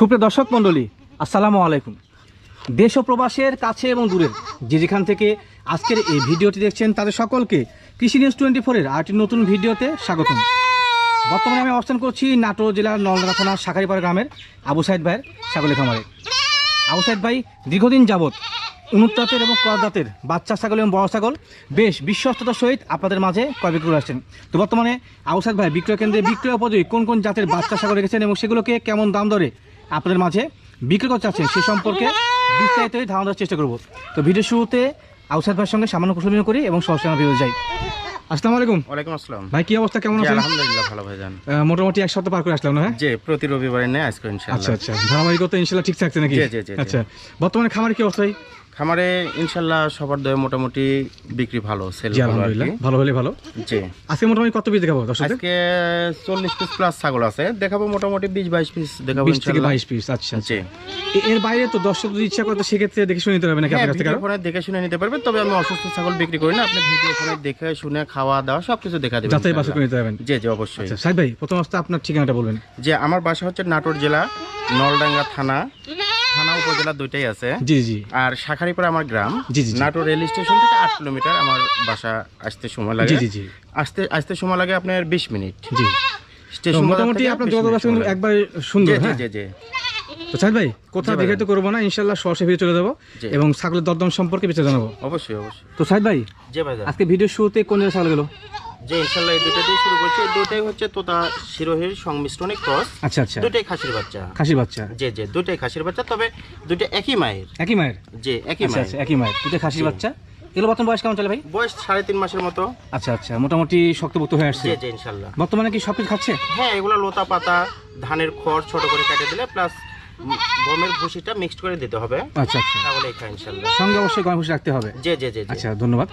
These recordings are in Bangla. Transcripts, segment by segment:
সুপ্রিয় দর্শক মণ্ডলী, আসসালামু আলাইকুম। দেশ ও প্রবাসের কাছে এবং দূরের যে যেখান থেকে আজকের এই ভিডিওটি দেখছেন, তাদের সকলকে কৃষি নিউজ টোয়েন্টি ফোরের আরেকটি নতুন ভিডিওতে স্বাগতম। বর্তমানে আমি অবস্থান করছি নাটোর জেলার নলদা থানার শাখারিপাড়া গ্রামের আবু সাইদ ভাইয়ের ছাগলের খামারে। আবু সাইদ ভাই, দীর্ঘদিন যাবৎ উন্নতাতের এবং করদাতের বাচ্চা ছাগল এবং বড় ছাগল বেশ বিশ্বস্ততার সহিত আপনাদের মাঝে ক্রয় বিক্রয় করে আসছেন। তো বর্তমানে আবু সাইদ ভাই, বিক্রয় কেন্দ্রে বিক্রয় উপযোগী কোন কোন জাতের বাচ্চা ছাগল রেখেছেন এবং সেগুলোকে কেমন দাম দরে আপনাদের মাঝে বিক্রি করতে চাচ্ছেন সে সম্পর্কে বিস্তারিত ধারণা দেওয়ার চেষ্টা করব। তো ভিডিও শুরুতে আউসাদ ভাইয়ের সঙ্গে সামান্য কুশল বিনিময় করি এবং সহজ ভিডিও যাই। আসসালামু আলাইকুম। ওয়ালাইকুম আসসালাম। ভাই কি অবস্থা? কেমন জি, আছেন? আলহামদুলিল্লাহ ভালো ভাইজান। মোটামুটি এক সপ্তাহ পার করে আসলাম না প্রতি রবিবারে নেই আজকে আচ্ছা ইনশাআল্লাহ। আচ্ছা ধারাবাহিকতা ঠিক থাকছে নাকি? জি, জি। আচ্ছা বর্তমানে খামার কি অবস্থা? খামারে ইনশাল্লাহ সবার দয়ে মোটামুটি বিক্রি ভালো সেল জি ভালো আর আলহামদুলিল্লাহ। কি। ভালো হলে ভালো। জি। আজকে মোটামুটি কত পিস দেখাবো দর্শকদের? আজকে চল্লিশ পিস প্লাস ছাগল আছে। দেখাবো মোটামুটি বিশ বাইশ পিস দেখাবো বিশ থেকে বাইশ পিস আচ্ছা জি। এ- এর বাইরে তো দর্শক যদি ইচ্ছা করে তো সেক্ষেত্রে দেখে শুনে নিতে হবে নাকি হ্যাঁ আপনার কাছ থেকে ভিডিও ফোনে দেখে শুনে নিতে পারবে তবে আমি অসুস্থ ছাগল বিক্রি করি না। আপনি ভিডিও ফোনে দেখে শুনে খাওয়া দাওয়া সবকিছু দেখা দেবেন যাচাই বাছাই করে নিতে পারবেন? জি জি অবশ্যই। আচ্ছা সাইদ ভাই প্রথম অবস্থা আপনার ঠিকানাটা বলবেন। যে আমার বাসা হচ্ছে নাটোর জেলা নলডাঙ্গা থানা থানা উপজেলা দুইটাই আছে। জি জি। আর শাখারিপাড়া আমার গ্রাম। জি, জি। নাটোর রেল স্টেশন থেকে আট কিলোমিটার আমার বাসা আসতে সময় লাগে। জি জি জি। আসতে আসতে সময় লাগে আপনার বিশ মিনিট। জি। স্টেশন মোটামুটি আপনার 20 যোগাযোগ একবার সুন্দর হ্যাঁ? জি জি। তো সাইদ ভাই কোথাও জি দেখে তো করব না ইনশাল্লাহ সরাসরি ভিডিও চলে যাব। এবং ছাগলের দরদাম সম্পর্কে বিচার জানাব। অবশ্যই অবশ্যই। তো সাইদ ভাই জি ভাই আজকে ভিডিও শুরুতে কোন জায়গায় ছাগল গেল? যে ইনশাল্লাহ এই দুটো দিয়ে শুরু করছি। এই দুটাই হচ্ছে তোতা শিরোহির সংমিশ্রণে ক্রস আচ্ছা আচ্ছা। দুটাই খাসির বাচ্চা। খাসির বাচ্চা। জি জি দুটাই খাসির বাচ্চা তবে দুটো একই মায়ের। একই মায়ের? যে একই আচ্ছা মায়ের। আচ্ছা একই মায়ের। দুটো খাসির বাচ্চা। এগুলো বর্তমান বয়স কেমন চলে ভাই? বয়স সাড়ে তিন মাসের মতো। আচ্ছা আচ্ছা মোটামুটি শক্তপোক্ত হয়ে আসছে। জি জি ইনশাল্লাহ বর্তমানে কি সব কিছু খাচ্ছে? হ্যাঁ এগুলো লতা পাতা ধানের খড় ছোট করে কেটে দিলে প্লাস গমের ভুসিটা মিক্সড করে দিতে হবে। আচ্ছা আচ্ছা। তাহলে খায় ইনশাল্লাহ সঙ্গে অবশ্যই গরম খুশি রাখতে হবে। জি জি জি জি। আচ্ছা ধন্যবাদ।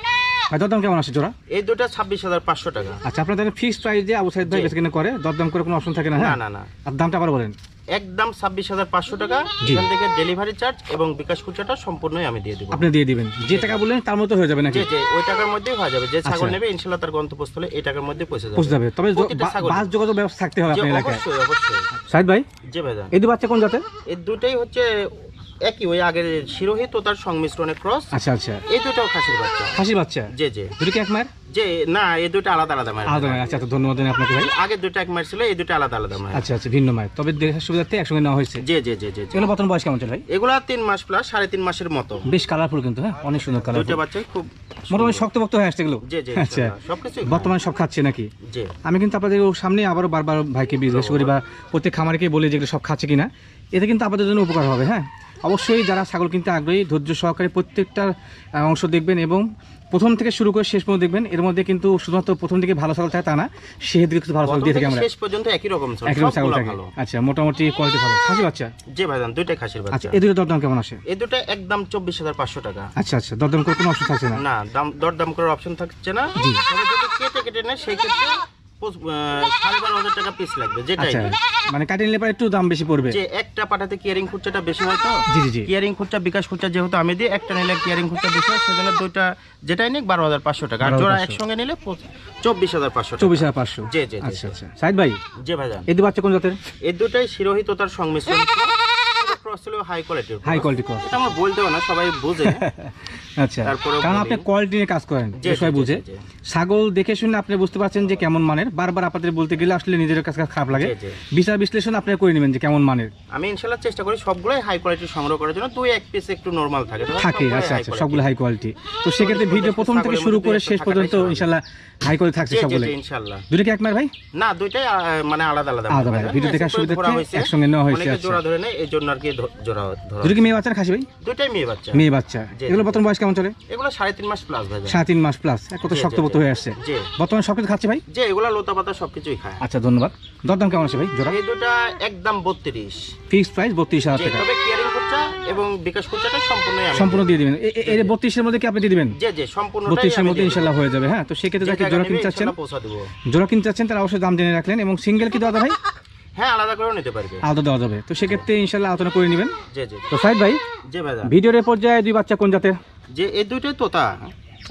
ভাই দরদাম কেমন আসে জোড়া? এই দুটো ছাব্বিশ হাজার পাঁচশো টাকা। আচ্ছা আপনাদের ফিক্সড প্রাইস দিয়ে আবু সাইদ ভাই। বেশি কিনে করে দরদাম করে কোনো অপশন থাকে না না হ্যাঁ? না না। আর দামটা আবার বলেন। একদম ছাব্বিশ হাজার পাঁচশো টাকা জি। এখান থেকে ডেলিভারি চার্জ এবং বিকাশ খুচরাটা সম্পূর্ণই আমি দিয়ে দেবো। আপনি দিয়ে দিবেন। যে টাকা বললেন তার মতো হয়ে যাবে নাকি? জি ওই টাকার মধ্যেই হয়ে যাবে। যে ছাগল আচ্ছা। নেবে ইনশাল্লাহ তার গন্তব্যস্থলে এই টাকার মধ্যে পৌঁছে পৌঁছে যাবে। তবে ছাগল। বাস যোগাযোগ ব্যবস্থা থাকতে হবে আপনার এলাকায়। অবশ্যই অবশ্যই। সাইদ ভাই? জি ভাইজান। এই দু বাচ্চা কোন জাতের? এই দুটাই হচ্ছে একই ওই আগের শিরোহিত ও তার সংমিশ্রণে ক্রস আচ্ছা আচ্ছা। এই দুটাও খাসির বাচ্চা। খাসির বাচ্চা? জি জি। দুটো কি এক মায়ের? যে না এই দুটো আলাদা আলাদা মায়ের। আলাদা মায়ের। আচ্ছা আচ্ছা ধন্যবাদ আপনাকে ভাই। আগে দুটো এক মায়ের ছিল এই দুটো আলাদা আলাদা মায়ের। আচ্ছা আচ্ছা ভিন্ন মায়ের। তবে দেখার সুবিধার্থে একসঙ্গে নেওয়া হয়েছে। জি জি জি জি। এগুলো বর্তমান বয়স কেমন চলে ভাই? এগুলো তিন মাস প্লাস সাড়ে তিন মাসের মতো। বেশ কালারফুল কিন্তু হ্যাঁ? অনেক সুন্দর কালার দুইটা বাচ্চাই খুব মোটামুটি শক্তপোক্ত হয়ে আসছে এগুলো? জি জি আচ্ছা। সবকিছু বর্তমানে সব খাচ্ছে নাকি? জি। আমি কিন্তু আপনাদের সামনে আবারও বারবার ভাইকে বিজনেস করি বা প্রত্যেক খামারকে বলি যে এগুলো সব খাচ্ছে কিনা। এতে কিন্তু আপনাদের জন্য উপকার হবে হ্যাঁ? অবশ্যই যারা ছাগল কিনতে আগ্রহী ধৈর্য সহকারে প্রত্যেকটা অংশ দেখবেন এবং প্রথম থেকে শুরু করে শেষ পর্যন্ত দেখবেন। এর মধ্যে কিন্তু শুধুমাত্র প্রথম দিকে ভালো ছাগল থাকে তা না সেদিকে কিছু ভালো ছাগল দিয়ে থাকি আমরা। শেষ পর্যন্ত একই রকম ছিল একদম ছাগল থাকে। আচ্ছা মোটামুটি কোয়ালিটি ভালো। খাসি বাচ্চা? জি ভাইজান দুইটাই খাসির আচ্ছা বাচ্চা এই দুটো দরদাম কেমন আসে এই দুটো একদম চব্বিশ হাজার পাঁচশো টাকা। আচ্ছা আচ্ছা দরদাম করে কোনো অপশন থাকছে না? না দাম দর দাম করার অপশন থাকছে না। জি। তবে যদি কেটে কেটে নেয় সেই ক্ষেত্রে সাড়ে বারো হাজার টাকা পিস লাগবে যেটাই আচ্ছা মানে নিলে পরে একটু দাম বেশি পড়বে। যে একটা পাঠাতে কিয়ারিং খুচরাটা বেশি হয় তো? জি জি জি। কিয়ারিং খুচরা বিকাশ খুচরা যেহেতু আমি দিই একটা নিলে কিয়ারিং খুচরা বেশি হয় সেজন্য দুইটা যেটাই নিক বারো হাজার পাঁচশো টাকা। আর 12,500 জোড়া একসঙ্গে নিলে চব্বিশ হাজার পাঁচশো চব্বিশ হাজার পাঁচশো। জি, জি, আচ্ছা। আচ্ছা। সাইদ ভাই জি এই দু বাচ্চা কোন জাতের? এই দুটাই শিরোহিত তার সংমিশ্রণ। ক্রস ছিল হাই কোয়ালিটির হাই কোয়ালিটি কস এটা আমার বলতেও না সবাই বোঝে। আচ্ছা কারণ আপনি কোয়ালিটি নিয়ে কাজ করেন সবাই বুঝে। জি, জি। ছাগল দেখে শুনে আপনি বুঝতে পারছেন যে কেমন মানের। বারবার আপনাদের বলতে গেলে আসলে নিজের কাছে খারাপ লাগে। বিচার বিশ্লেষণ আপনি করে নেবেন যে কেমন মানের। আমি চেষ্টা করি সবগুলোই হাই কোয়ালিটি সংগ্রহ করার জন্য। দুই এক পিস একটু নরমাল থাকে থাকে আচ্ছা আচ্ছা সবগুলো হাই কোয়ালিটি তো সেক্ষেত্রে ভিডিও প্রথম থেকে শুরু করে শেষ পর্যন্ত। ইনশাল্লাহ হাই কোয়ালিটি থাকছে সবগুলো দুটো কি এক ভাই? না দুইটাই মানে আলাদা আলাদা ভিডিও হ্যাঁ, দেখার সুবিধার্থে একসঙ্গে নেওয়া হয়েছে, আচ্ছা। জোড়া ধরে নেয় এই জন্য আর কি জোড়া ধরা দুটো কি মেয়ে বাচ্চা না খাসি ভাই? দুইটাই মেয়ে বাচ্চা। মেয়ে বাচ্চা। এগুলো বর্তমান বয়স কেমন চলে? এগুলো সাড়ে তিন মাস প্লাস ভাই। সাড়ে তিন মাস প্লাস কত জি, জি, হয়ে আসছে। বর্তমানে সব কিছু খাচ্ছে ভাই? যে এগুলো লতা পাতা সবকিছুই খায়। আচ্ছা ধন্যবাদ। দরদাম কেমন আছে ভাই জোড়া? এই দুটা একদম বত্রিশ। ফিক্সড প্রাইস বত্রিশ হাজার টাকা। তবে কেয়ারিং খরচা এবং বিকাশ খরচাটা সম্পূর্ণই আমি সম্পূর্ণ দিয়ে দিবেন। এ- এ- বত্রিশের মধ্যে কি আপনি দিয়ে দিবেন? যে যে সম্পূর্ণ বত্রিশের মধ্যে ইনশাল্লাহ হয়ে যাবে। হ্যাঁ তো সেক্ষেত্রে যাকে জোড়া কিনতে চাচ্ছেন জোড়া কিনতে চাচ্ছেন তারা অবশ্যই দাম জেনে রাখলেন। এবং সিঙ্গেল কি দাদা ভাই? হ্যাঁ আলাদা করেও নিতে পারবে। আলাদা দেওয়া যাবে। তো সেক্ষেত্রে ইনশাল্লাহ আলোচনা করে নেবেন। যে যে তো সাইদ ভাই যে ভাই ভিডিওর পর্যায়ে দুই বাচ্চা কোন জাতের? যে এই দুইটাই তোতা।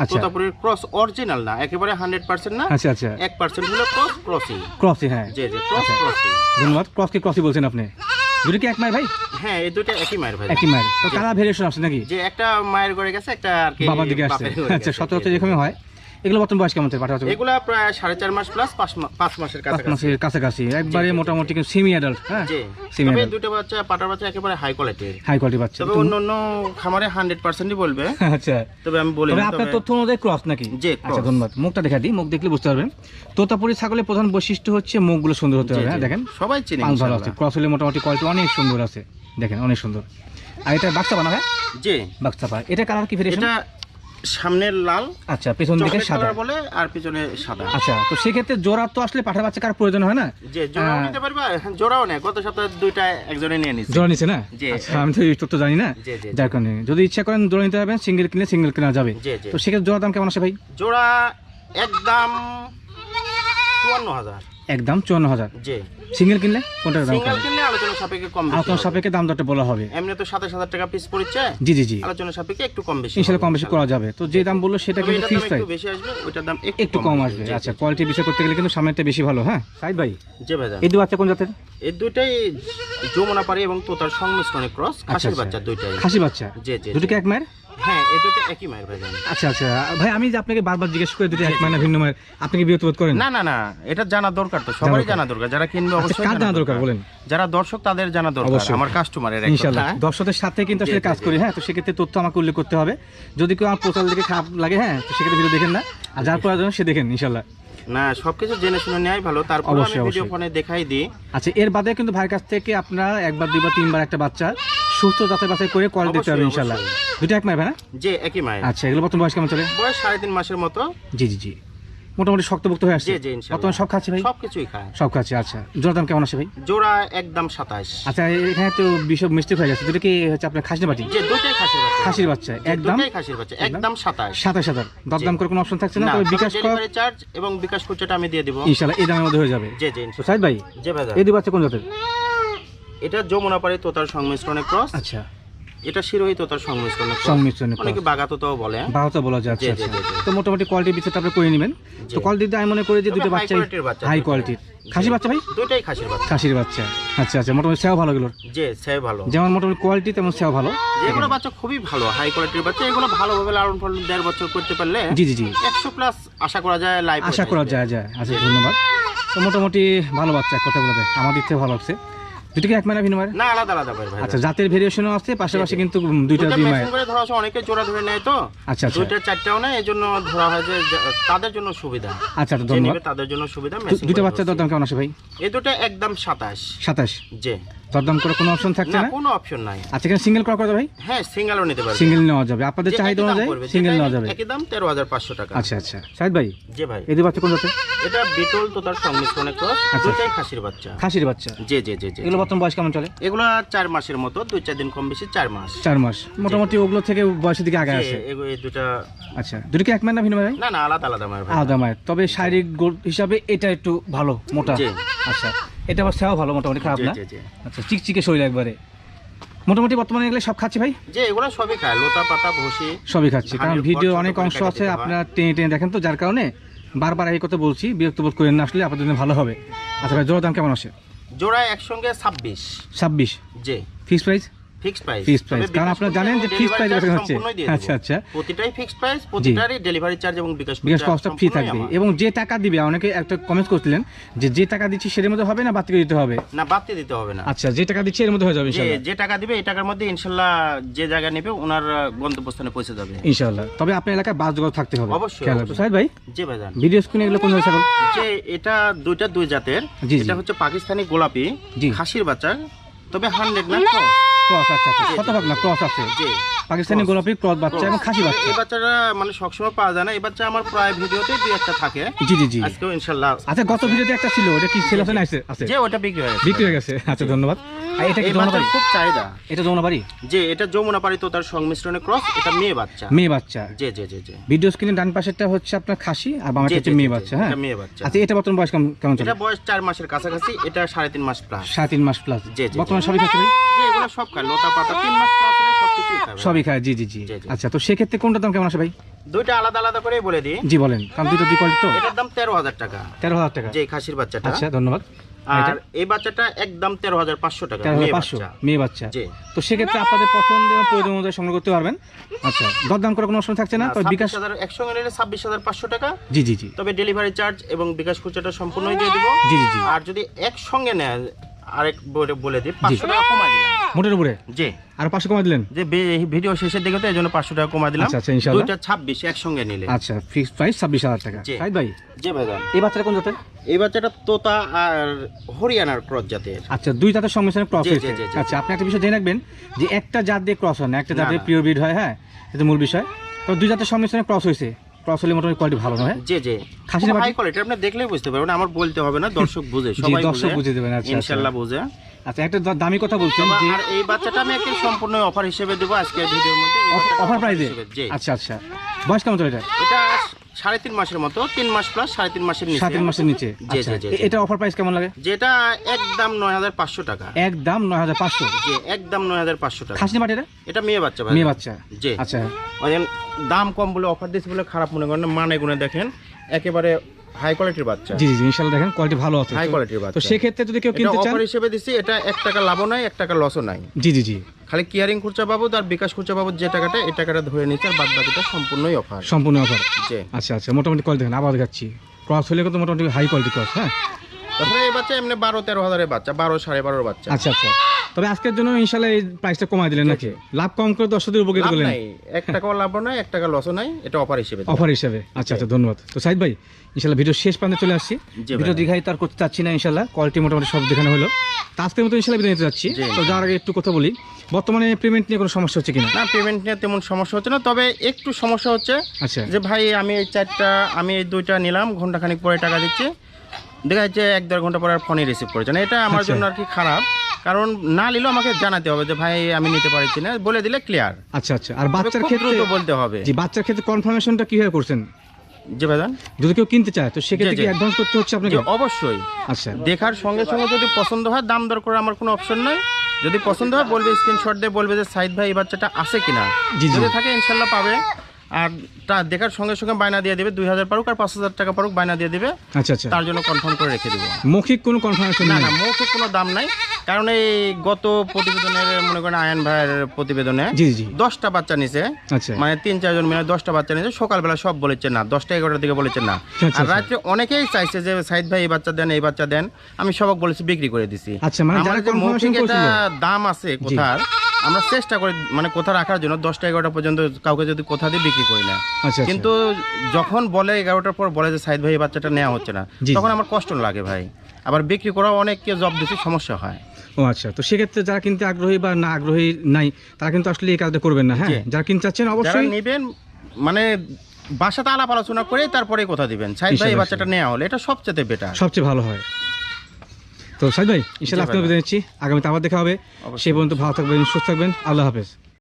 আচ্ছা। তোতাপুরের ক্রস অরিজিনাল না একেবারে হান্ড্রেড পার্সেন্ট না। আচ্ছা আচ্ছা। এক পার্সেন্ট হলো ক্রস ক্রসই ক্রসই হ্যাঁ। ক্রস আচ্ছা। ধন্যবাদ। ক্রস কি ক্রসই বলছেন আপনি? দুটো কি এক মায়ের ভাই? হ্যাঁ এই দুটো একই মায়ের ভাই। একই মায়ের। তো কারা ভেরিয়েশন আছে নাকি? যে একটা মায়ের ঘরে গেছে একটা আর কি বাবার দিকে আসছে। আচ্ছা। সতেরো যেরকম হয়। এগুলো বর্তমান বয়স কেমন পাঠা বাচ্চা এগুলা প্রায় সাড়ে চার মাস প্লাস পাঁচ মাসের কাছাকাছি। মাসের কাছাকাছি। একবারে মোটামুটি সেমি অ্যাডাল্ট হ্যাঁ? সেমি অ্যাডাল্ট দুটো বাচ্চা পাটার বাচ্চা একেবারে হাই কোয়ালিটির হাই কোয়ালিটি বাচ্চা। তবে অন্য অন্য খামারে হান্ড্রেড পার্সেন্টই বলবে। আচ্ছা। তবে আমি বলি তবে আপনার তথ্য অনুযায়ী ক্রস নাকি? জি, আচ্ছা ধন্যবাদ। মুখটা দেখা দিই মুখ দেখলে বুঝতে পারবেন। তোতাপুরি ছাগলের প্রধান বৈশিষ্ট্য হচ্ছে মুখগুলো সুন্দর হতে হবে হ্যাঁ দেখেন। সবাই চিনি ভালো আছে। ক্রস হলে মোটামুটি কোয়ালিটি অনেক সুন্দর আছে। দেখেন অনেক সুন্দর। আর এটা বাক্সা বানা হয়? জি। বাক্সা পা এটা কালার কি ভেরিয়েশন এটা সামনের লাল আচ্ছা পেছন দিকে সাদা। বলে আর পিছনে সাদা। আচ্ছা তো সেক্ষেত্রে জোড়া তো আসলে পাঠার বাচ্চা কার প্রয়োজন হয় না? যে জোড়াও। নিতে পারবা হ্যাঁ, জোড়াও গত সপ্তাহে দুইটা একজনে নিয়ে নিচ্ছে জোড়া নিছে না? আচ্ছা, আমি তো এই তথ্য জানি না। যার কারণে যদি ইচ্ছা করেন জোড়া নিতে পারবেন সিঙ্গেল কিনলে সিঙ্গেল কেনা যাবে। তো সেক্ষেত্রে জোড়া দাম কেমন আসে ভাই? জোড়া একদম চুয়ান্ন হাজার। একদম চুয়ান্ন হাজার। জি। সিঙ্গেল কিনলে কোনটার দাম সিঙ্গেল কিনলে আলোচনা সাপেক্ষে কম বেশি আপনার সাপেক্ষে দাম দরটা বলা হবে। এমনি তো সাতাশ হাজার টাকা পিস পড়ছে। জি জি জি। আলোচনা সাপেক্ষে একটু কম বেশি ইনশাল্লাহ হবে, কম বেশি করা যাবে। তো যে দাম বলল সেটা কিন্তু ফিক্স একটু বেশি আসবে ওইটার দাম একটু কম আসবে। আচ্ছা। কোয়ালিটি বিষয় করতে গেলে কিন্তু সামনেরটা বেশি ভালো হ্যাঁ? সাইদ ভাই জি ভাইজান। এই দু বাচ্চা কোন জাতের? এই দুইটাই যমুনা পাড়ি এবং তোতার সংমিশ্রণে ক্রস খাসির আচ্ছা। বাচ্চা দুইটাই। খাসি বাচ্চা? জি জি। দুটো কি এক মায়ের? হ্যাঁ এই দুটো একই মায়ের ভাইজান আচ্ছা আচ্ছা। ভাই আমি যে আপনাকে বারবার জিজ্ঞেস করে দুটো এক মায়ের ভিন্ন মায়ের আপনি কি বিরক্ত বোধ করেন? না না না এটা জানা দরকার তো সবারই জানা দরকার। যারা কিনবে আচ্ছা অবশ্যই কার জানা দরকার বলেন? যারা দর্শক তাদের জানা দরকার আমার কাস্টমারের ইনশাল্লাহ। দর্শকদের সাথে কিন্তু আসলে জি, জি, কাজ করি হ্যাঁ তো সেক্ষেত্রে তথ্য আমাকে উল্লেখ করতে হবে। যদি কেউ আমার প্রচার দিকে খারাপ লাগে হ্যাঁ তো সেক্ষেত্রে ভিডিও দেখেন না। আর যার প্রয়োজন সে দেখেন ইনশাল্লাহ। না সবকিছু জেনে শুনে নেওয়াই ভালো। তারপর আমি অবশ্যই, ভিডিও অবশ্যই। ফোনে দেখাই দিই। আচ্ছা এর বাদে কিন্তু ভাইয়ের কাছ থেকে আপনারা একবার দুইবার তিনবার একটা বাচ্চা সুস্থ যাচাই বাছাই করে কল দিতে হবে ইনশাল্লাহ। দুটো এক মায়ের ভাই না? যে একই মায়ের আচ্ছা এগুলো বর্তমান বয়স কেমন চলে? বয়স সাড়ে তিন মাসের মতো। জি জি জি। মোটামুটি শক্তভুক্ত হয়ে আসছে? জি, জি। বর্তমানে সব খাচ্ছে ভাই? সবকিছুই খায়। সব খাচ্ছে আচ্ছা। জোর দাম কেমন আছে ভাই? জোড়া একদম সাতাশ। আচ্ছা এখানে তো বিষয় মিস্টেক হয়ে যাচ্ছে দুটো কি হচ্ছে আপনার খাসি বাটি? খাসির বাচ্চা খাসির বাচ্চা একদম? খাসির বাচ্চা একদম? সাতাশ। সাতাশ হাজার। দরদাম করে কোনো অপশন থাকছে না? তবে বিকাশ কর চার্জ এবং বিকাশ খুচরাটা আমি দিয়ে দিব। ইনশাল্লাহ এই দামের মধ্যে হয়ে যাবে। জি জি। সাইদ ভাই? এই দু বাচ্চা কোন জাতের? এটা যমুনা পাড়ি তোতার সংমিশ্রণে ক্রস। আচ্ছা। এটা শিরোহী তোতার সংমিশ্রণে। সংমিশ্রণে। অনেকে বাগা তোতাও বলে বারোটা বলা যায় আচ্ছা আচ্ছা। জি, জি, জি। তো মোটামুটি কোয়ালিটির বিষয়টা আপনি করে নেবেন। জি। তো কোয়ালিটিতে আমি মনে করি যে দুটো বাচ্চা। হাই। কোয়ালিটির খাসি বাচ্চা ভাই? দুটোই খাসির বাচ্চা। খাসির বাচ্চা। আচ্ছা আচ্ছা মোটামুটি সেও ভালো এগুলোর। যে সে ভালো। যেমন মোটামুটি কোয়ালিটি তেমন সেও ভালো। যেগুলো বাচ্চা খুবই ভালো হাই কোয়ালিটির বাচ্চা এগুলো ভালোভাবে লালন পালন দেড় বছর করতে পারলে জি জি জি। একশো প্লাস আশা করা যায় লাইফ আশা করা যায়। যায় আচ্ছা ধন্যবাদ। তো মোটামুটি ভালো বাচ্চা কথা বলে দেয় আমার দিক থেকে ভালো লাগছে। দুটো কি এক মায়ের ভিন্ন মায়ের না আলাদা আলাদা ভাই। আচ্ছা জাতের ভেরিয়েশনও আছে পাশাপাশি কিন্তু দুইটা দুই মায়ের করে ধরা আছে অনেকে জোড়া ধরে নেয় তো। আচ্ছা আচ্ছা। দুইটা চারটাও না এই জন্য ধরা হয় যে তাদের জন্য সুবিধা। আচ্ছা আচ্ছা ধন্যবাদ। নেবে তাদের জন্য সুবিধা দুটো বাচ্চা। দরদাম কেমন আছে ভাই? এই দুটো একদম সাতাশ। সাতাশ। যে দরদাম করে কোনো অপশন থাকছে না কোনো অপশন নাই। আচ্ছা এখানে সিঙ্গেল করা যাবে ভাই? হ্যাঁ সিঙ্গেলও নিতে পারবে। সিঙ্গেল নেওয়া যাবে। আপনাদের চাহিদা অনুযায়ী সিঙ্গেল নেওয়া যাবে। একই দাম তেরো হাজার পাঁচশো টাকা। আচ্ছা আচ্ছা। সাহেদ ভাই যে ভাই। এই বাচ্চা কোন জাতের? এটা বিটল তো তার সংমিশ্রণে ক্রস আচ্ছা। দুটাই খাসির বাচ্চা। খাসির বাচ্চা? জি জি জি জি এগুলো বর্তমান বয়স কেমন চলে? এগুলো চার মাসের মতো দুই চার দিন কম বেশি চার মাস। চার মাস। মোটামুটি ওগুলো থেকে বয়সের দিকে আগে এগু- এই দুটা আচ্ছা দুটো কি এক মায়ের না ভিন্ন মায়ের? না না আলাদা আলাদা মায়ের আলাদা মায়ের। তবে শারীরিক হিসাবে এটা একটু ভালো মোটা। আচ্ছা। এটা আবার সেও ভালো মোটামুটি খারাপ না। আচ্ছা চিকচিকে শরীর একবারে। মোটামুটি বর্তমানে এগুলো সব খাচ্ছি ভাই? যে এগুলো সবই খায় লোতা পাতা ভুসি সবই খাচ্ছি কারণ ভিডিও অনেক অংশ আছে আপনারা টেনে টেনে দেখেন তো যার কারণে বারবার এই কথা বলছি বিরক্ত বোধ করেন না আসলে আপনাদের জন্য ভালো হবে। আচ্ছা ভাই জোড়া দাম কেমন আছে জোড়া একসঙ্গে ছাব্বিশ। ছাব্বিশ? জি। Fix price fixed price Fixed price, কারণ আপনারা জানেন যে fixed price এখানে হচ্ছে। আচ্ছা, আচ্ছা। প্রতিটাই ফিক্সড প্রাইস প্রতিটারই ডেলিভারি চার্জ এবং বিকাশ বিকাশ খুচরা ফ্রি থাকবে। এবং যে টাকা দিবে অনেকে একটা কমেন্ট করছিলেন যে যে টাকা দিচ্ছি সেটার মধ্যে হবে না বাদ দিতে হবে? না বাড়তে দিতে হবে না। আচ্ছা যে টাকা দিচ্ছি এর মধ্যে হয়ে যাবে যে যে টাকা দিবে এই টাকার মধ্যে ইনশাল্লাহ যে জায়গা নেবে ওনার গন্তব্যস্থানে পৌঁছে যাবে। তবে আপনার এলাকায় বাস থাকতে হবে। অবশ্যই, খেয়াল রাখবেন। অবশ্যই। ভাই যে ভিডিও স্ক্রিনে এগুলো কোন ছাগল যে এটা দুইটা দুই জাতের। এটা হচ্ছে পাকিস্তানি গোলাপি। খাসির বাচ্চা তবে হান্ড্রেড না ক্রস আচ্ছা আচ্ছা শতভাগ না? ক্রস আছে। পাকিস্তানি। গোলাপি ক্রস বাচ্চা এবং খাসি বাচ্চা। এই বাচ্চাটা মানে সবসময় পাওয়া যায় না। এই বাচ্চা আমার প্রায় ভিডিওতে দুই একটা থাকে। জি জি জি। আজকেও ইনশাল্লাহ। আচ্ছা গত ভিডিওতে একটা ছিল ওটা কি সেল আছে না আছে? আছে যে ওটা বিক্রি হয়ে গেছে। বিক্রি হয়ে গেছে। আচ্ছা ধন্যবাদ। আর এটা কি এই যমুনা বাচ্চার খুব চাহিদা। এটা যমুনা বাড়ি? যে এটা যমুনা পাড়ি তো তার সংমিশ্রণে ক্রস এটা মেয়ে বাচ্চা। মেয়ে বাচ্চা। জি জি জি জি। ভিডিও স্ক্রিনে ডান পাশেরটা হচ্ছে আপনার খাসি আর জি, হচ্ছে জি, মেয়ে জি, বাচ্চা হ্যাঁ? এটা মেয়ে বাচ্চা। আচ্ছা এটা বর্তমান বয়স কেমন কেমন চলে? এটা বয়স চার মাসের কাছাকাছি এটা সাড়ে তিন মাস প্লাস সাড়ে তিন মাস প্লাস জি, জি, বর্তমানে সবই খাচ্ছে ভাই যে এগুলো সব খায় লোটা পাতা তিন মাস প্লাস হলে সব কিছুই খাবে। সবই খায় জি জি জি। জি, জি। আচ্ছা তো সেক্ষেত্রে কোনটা দাম কেমন আসে ভাই? দুইটা আলাদা আলাদা করে বলে দিই। জি বলেন। কারণ দুটো দুই কোয়ালিটি তো। এটার দাম তেরো হাজার টাকা। তেরো হাজার টাকা। যে খাসির বাচ্চাটা। আচ্ছা ধন্যবাদ? আর এই বাচ্চাটা একদম তেরো হাজার পাঁচশো টাকা পাঁচশো মেয়ে বাচ্চা। তো সেক্ষেত্রে আপনাদের পছন্দ এবং প্রয়োজন অনুযায়ী সংগ্রহ করতে পারবেন। আচ্ছা দরদাম করে কোনো অপশন থাকছে না? তবে বিকাশ হাজার একসঙ্গে নিলে ছাব্বিশ হাজার পাঁচশো টাকা। জি জি জি। তবে ডেলিভারি চার্জ এবং বিকাশ খুচরাটা সম্পূর্ণই দিয়ে দেবো। জি জি জি। আর যদি একসঙ্গে নেয় আরেক বলে বলে দিই পাঁচশো টাকা কমাই দিলাম। মোটের উপরে? জি। আর পাঁচশো কমা দিলেন? যে ভিডিও শেষের দিকে তো এই জন্য পাঁচশো টাকা কমাই দিলাম। আচ্ছা, আচ্ছা, ইনশাআল্লাহ। দুইটা ছাব্বিশ একসঙ্গে নিলে। আচ্ছা ফিক্সড প্রাইস ছাব্বিশ হাজার টাকা। সাইদ ভাই? জি ভাইজান এই বাচ্চাটা কোন জাতের? এই বাচ্চাটা তোতা আর হরিয়ানার ক্রস জাতের। আচ্ছা দুই জাতের সংমিশ্রণে ক্রস হয়েছে। আচ্ছা আপনি একটা বিষয় জেনে রাখবেন যে একটা জাত দিয়ে ক্রস হয় না একটা জাতের না। পিওর ব্রিড হয় হ্যাঁ? এটা মূল বিষয়। তো দুই জাতের সংমিশ্রণে ক্রস হয়েছে। ক্রস মোটামুটি কোয়ালিটি ভালো নয়? জি জি। খাসি হাই কোয়ালিটি আপনি দেখলেই বুঝতে পারবেন। আমার বলতে হবে না দর্শক বুঝে সবাই দর্শক বুঝে। দেবেন, আচ্ছা, আচ্ছা। ইনশাআল্লাহ বুঝে। আচ্ছা একটা দামি কথা বলছেন যে আর এই বাচ্চাটা আমি একটা সম্পূর্ণ অফার হিসেবে দেবো আজকে ভিডিওর মধ্যে অফার প্রাইসে আচ্ছা আচ্ছা। বয়স কেমন তো এটা? এটা সাড়ে তিন মাসের মতো তিন মাস প্লাস সাড়ে তিন মাসের নিচে। সাত তিন মাসের নিচে। জি, আচ্ছা জি, জি, এটা অফার প্রাইস কেমন লাগে? যেটা একদম নয় হাজার পাঁচশো টাকা। একদম নয় হাজার পাঁচশো? জি একদম নয় হাজার পাঁচশো টাকা। খাসি মাটি এটা মেয়ে বাচ্চা ভাই। মেয়ে বাচ্চা। জি। আচ্ছা। ওই জন্য দাম কম বলে অফার দিয়েছে বলে খারাপ মনে করেন না, মানে গুনে দেখেন। একেবারে হাই কোয়ালিটির বাচ্চা। জি জি ইনশাল্লাহ দেখেন কোয়ালিটি ভালো আছে। হাই তো- কোয়ালিটির তো বাচ্চা। সেক্ষেত্রে যদি কেউ কিনতে চান অফার হিসেবে দিছি এটা এক টাকা লাভও নাই এক টাকা লসও নাই। জি জি জি। খালি কিয়ারিং খরচা বাবদ আর বিকাশ খরচা বাবদ যে টাকাটা এই টাকাটা ধরে নিচ্ছে আর বাদ বাকিটা সম্পূর্ণই অফার সম্পূর্ণ অফার জি। আচ্ছা আচ্ছা মোটামুটি কোয়ালিটি দেখেন আবার দেখাচ্ছি। ক্রস হলে কিন্তু মোটামুটি হাই কোয়ালিটি ক্রস হ্যাঁ? তাছাড়া এই বাচ্চা এমনি বারো তেরো হাজারের বাচ্চা বারো সাড়ে বারোর বাচ্চা। আচ্ছা আচ্ছা। তবে আজকের জন্য ইনশাল্লাহ এই প্রাইসটা কমাই দিলেন নাকি? লাভ কম করে দর্শকদের উপকৃত করলেন। এক টাকাও লাভ নাই এক টাকা লসও নাই এটা অফার হিসেবে। অফার হিসাবে। আচ্ছা আচ্ছা ধন্যবাদ। তো সাইদ ভাই ইনশাল্লাহ ভিডিও শেষ প্রান্তে চলে আসছি। ভিডিও দীঘাই তার করতে চাচ্ছি না ইনশাল্লাহ কোয়ালিটি মোটামুটি সব দেখানো হলো। তো আজকের মতো ইনশাল্লাহ বিদায় নিতে যাচ্ছি। তো যার আগে একটু কথা বলি। বর্তমানে পেমেন্ট নিয়ে কোনো সমস্যা হচ্ছে কিনা? না পেমেন্ট নিয়ে তেমন সমস্যা হচ্ছে না তবে একটু সমস্যা হচ্ছে আচ্ছা। যে ভাই আমি এই চারটা আমি এই দুইটা নিলাম ঘন্টাখানিক পরে টাকা দিচ্ছি। দেখা যাচ্ছে এক দেড় ঘণ্টা পরে আর ফোনে রিসিভ করেছে না। এটা আমার আচ্ছা। জন্য আর কি খারাপ। কারণ না নিলেও আমাকে জানাতে হবে যে ভাই আমি নিতে পারছি না। বলে দিলে ক্লিয়ার আচ্ছা আচ্ছা। আর বাচ্চার ক্ষেত্রে দ্রুত বলতে হবে। জি বাচ্চার ক্ষেত্রে কনফার্মেশনটা কীভাবে করছেন? জি ভাইজান। যদি কেউ কিনতে চায় তো সেক্ষেত্রে কি অ্যাডভান্স করতে হচ্ছে আপনাকে? অবশ্যই। আচ্ছা। দেখার সঙ্গে সঙ্গে যদি পছন্দ হয় দাম দর করে আমার কোনো অপশন নাই। যদি পছন্দ হয় বলবে স্ক্রিনশট দিয়ে বলবে যে সাইদ ভাই এই বাচ্চাটা আছে কিনা। যদি থাকে ইনশাল্লাহ পাবে। আর তা দেখার সঙ্গে সঙ্গে বায়না দিয়ে দেবে দুই হাজার পারুক আর পাঁচ হাজার টাকা পারুক বায়না দিয়ে দেবে। আচ্ছা আচ্ছা। তার জন্য কনফার্ম করে রেখে দেবো। মৌখিক কোনো কনফার্মেশন না না মৌখিক কোনো দাম নাই। কারণ এই গত প্রতিবেদনের মনে করেন আয়ন ভাইয়ের প্রতিবেদনে জি জি। দশটা বাচ্চা নিছে। আচ্ছা। মানে তিন চারজন মিলে দশটা বাচ্চা নিয়েছে সকালবেলা সব বলেছে না। দশটা এগারোটার দিকে বলেছে না। আচ্ছা, আর আচ্ছা। রাত্রে অনেকেই চাইছে যে সাইদ ভাই এই বাচ্চা দেন এই বাচ্চা দেন। আমি সবাক বলেছি বিক্রি করে দিছি। আচ্ছা, মানে। দাম আছে কোথার আমরা চেষ্টা করি মানে কোথা রাখার জন্য দশটা এগারোটা পর্যন্ত কাউকে যদি কোথা দিয়ে বিক্রি করি না। আচ্ছা কিন্তু যখন বলে এগারোটার পর বলে যে সাইদ ভাই বাচ্চাটা নেওয়া হচ্ছে না তখন আমার কষ্ট লাগে ভাই। আবার বিক্রি করা অনেককে জব দিতে সমস্যা হয়। ও আচ্ছা তো সেক্ষেত্রে যারা কিনতে আগ্রহী বা না আগ্রহী নাই তারা কিন্তু আসলে এই কাজটা করবেন না হ্যাঁ? যারা কিনতে চাচ্ছেন অবশ্যই নেবেন মানে বাসাতে আলাপ আলোচনা করে তারপরে কথা দিবেন। সাইদ ভাই বাচ্চাটা নেওয়া হলে এটা সবচেয়ে বেটার সবচেয়ে ভালো হয়। তো সাইদ ভাই ইনশাল্লাহ আপনার আপনাকে ভাই। নিচ্ছি। আগামীতে আবার দেখা হবে। সে সেই পর্যন্ত ভালো থাকবেন সুস্থ থাকবেন। আল্লাহ হাফেজ।